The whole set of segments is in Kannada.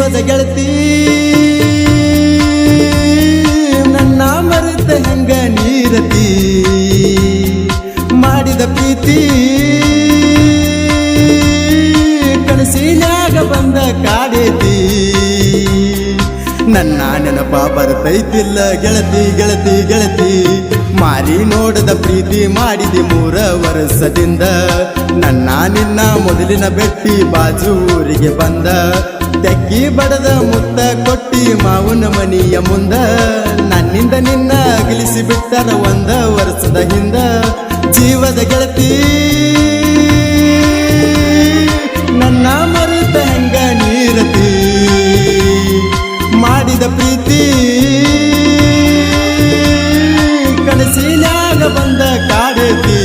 ಜೀವದ ಗೆಳತಿ. ನನ್ನ ಮರೆತ ಹೆಂಗ ನೀರತಿ? ಮಾಡಿದ ಪ್ರೀತಿ. ಕನಸಿನಾಗ ಬಂದ ಕಾಡೇತಿ. ನನ್ನ ನೆನಪ ಬರ್ತೈತಿಲ್ಲ ಗೆಳತಿ ಗೆಳತಿ ಗೆಳತಿ. ಮಾರಿ ನೋಡದ ಪ್ರೀತಿ ಮಾಡಿದಿ ಮೂರ ವರ್ಷದಿಂದ. ನನ್ನ ನಿನ್ನ ಮೊದಲಿನ ಬೆಟ್ಟಿ ಬಾಜೂರಿಗೆ ಬಂದ. ತೆಕ್ಕಿ ಬಡದ ಮುತ್ತ ಕೊಟ್ಟಿ ಮಾವನ ಮನಿಯ ಮುಂದ. ನನ್ನಿಂದ ನಿನ್ನ ಅಗಲಿಸಿ ಬಿಟ್ಟರ ಒಂದ ವರ್ಷದ ಹಿಂದ. ಜೀವದ ಗೆಳತಿ, ನನ್ನ ಮರುತ ಹೆಂಗ ನೀರತಿ? ಮಾಡಿದ ಪ್ರೀತಿ ಕನಸಿನ್ಯಾಗ ಬಂದ ಕಾಡೇತಿ?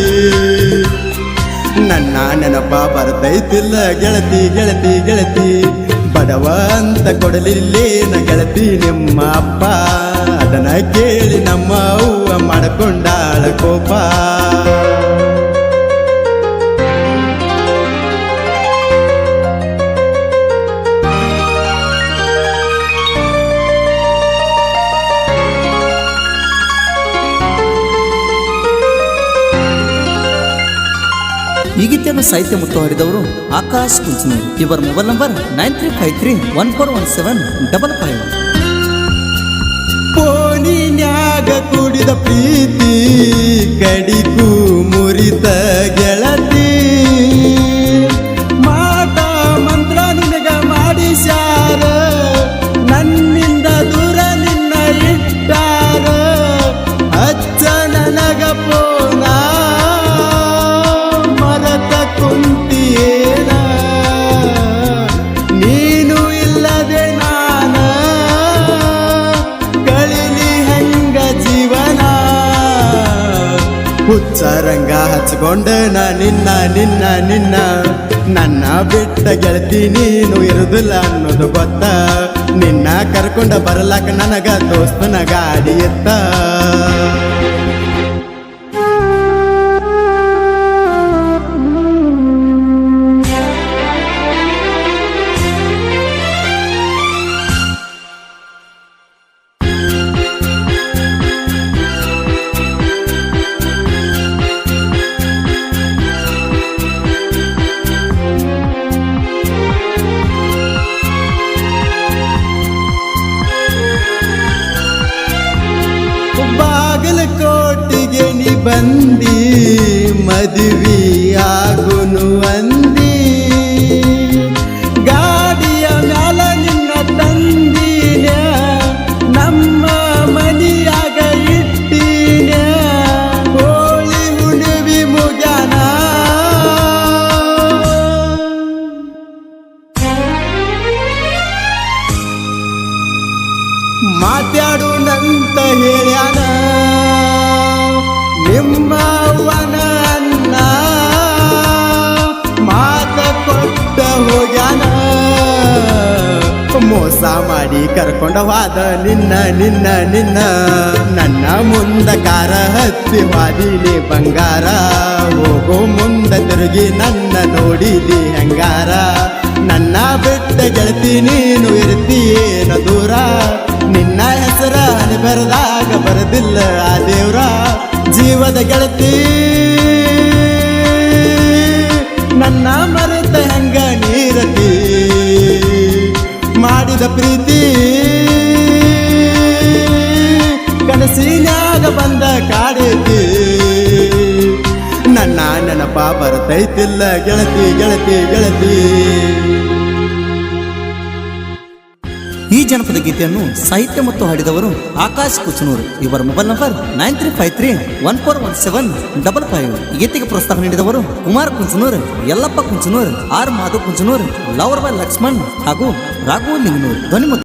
ನನ್ನ ನೆನಪ ಬರ್ತೈತಿಲ್ಲ ಗೆಳತಿ ಗೆಳತಿ ಗೆಳತಿ. ಬಡವ ಅಂತ ಕೊಡಲಿಲ್ಲೇನ ಗೆಳತಿ ನಿಮ್ಮ ಅಪ್ಪ ಅದನ್ನ ಕೇಳಿ ನಮ್ಮ ಅವ್ವ ಮಾಡ್ಕೊಂಡಾಳ ಕೋಪ ಈ ಗೀತೆಯನ್ನು ಸಾಹಿತ್ಯ ಮತ್ತು ಹಾಡಿದವರು ಆಕಾಶ್ ಕುಂಚನೂರು ಇವರ mobile number nine three five three one four one seven double five. ಪೋಣಿನ್ಯಾಗ ಕುಡಿದ ಪ್ರೀತಿ, ಕಡಿಗೂ ಮುರಿತ ಗೆಳತಿ. ಹುಚ್ಚರಂಗ ಹಚ್ಕೊಂಡ ನಾ ನಿನ್ನ ನಿನ್ನ ನಿನ್ನ. ನನ್ನ ಬಿಟ್ಟ ಗೆಳತಿ ನೀನು ಇರುದಿಲ್ಲ ಅನ್ನೋದು ಗೊತ್ತ. ನಿನ್ನ ಕರ್ಕೊಂಡ ಬರಲಾಕ ನನಗ ದೋಸ್ತನ ಗಾಡಿ ಎತ್ತ. ಬಾಗಲಕೋಟಿಗೆ ನೀ ಬಂದಿ ಮದುವೆ ಆಗುನು ಅಂದಿ ಹೋಗ್ಯಾನ ಮೋಸ ಮಾಡಿ ಕರ್ಕೊಂಡ ಹೋದ ನಿನ್ನ ನಿನ್ನ ನಿನ್ನ. ನನ್ನ ಮುಂದ ಕಾರ ಹತ್ತಿ ವಾದಿಲಿ ಬಂಗಾರ. ಹೋಗೋ ಮುಂದ ತಿರುಗಿ ನನ್ನ ನೋಡಿಲಿ ಹೆಂಗಾರ? ನನ್ನ ಬಿಟ್ಟ ಗೆಳತಿ ನೀನು ಇರ್ತೀಯೇನ ದೂರ? ನಿನ್ನ ಹೆಸರ ಬರದಾಗ ಬರದಿಲ್ಲ ಆ ದೇವ್ರ. ಜೀವದ ಗೆಳತಿ ಬರ್ತೈತಿಲ್ಲ, ಗೆಳತಿ ಗೆಳತಿ ಗೆಳತಿ. ಈ ಜನಪದ ಗೀತೆಯನ್ನು ಸಾಹಿತ್ಯ ಮತ್ತು ಹಾಡಿದವರು ಆಕಾಶ್ ಕುಚನೂರು. ಇವರ mobile number nine three five three one four one seven double five. ಗೀತೆಗೆ ಪ್ರೋತ್ಸಾಹ ನೀಡಿದವರು Kumar Kunchanur, Yallappa Kunchanur, R Madhav Kunchanur lover boy Lakshman ಹಾಗೂ ರಾಘು ಲಿಂಗನೂರ್. ಧ್ವನಿ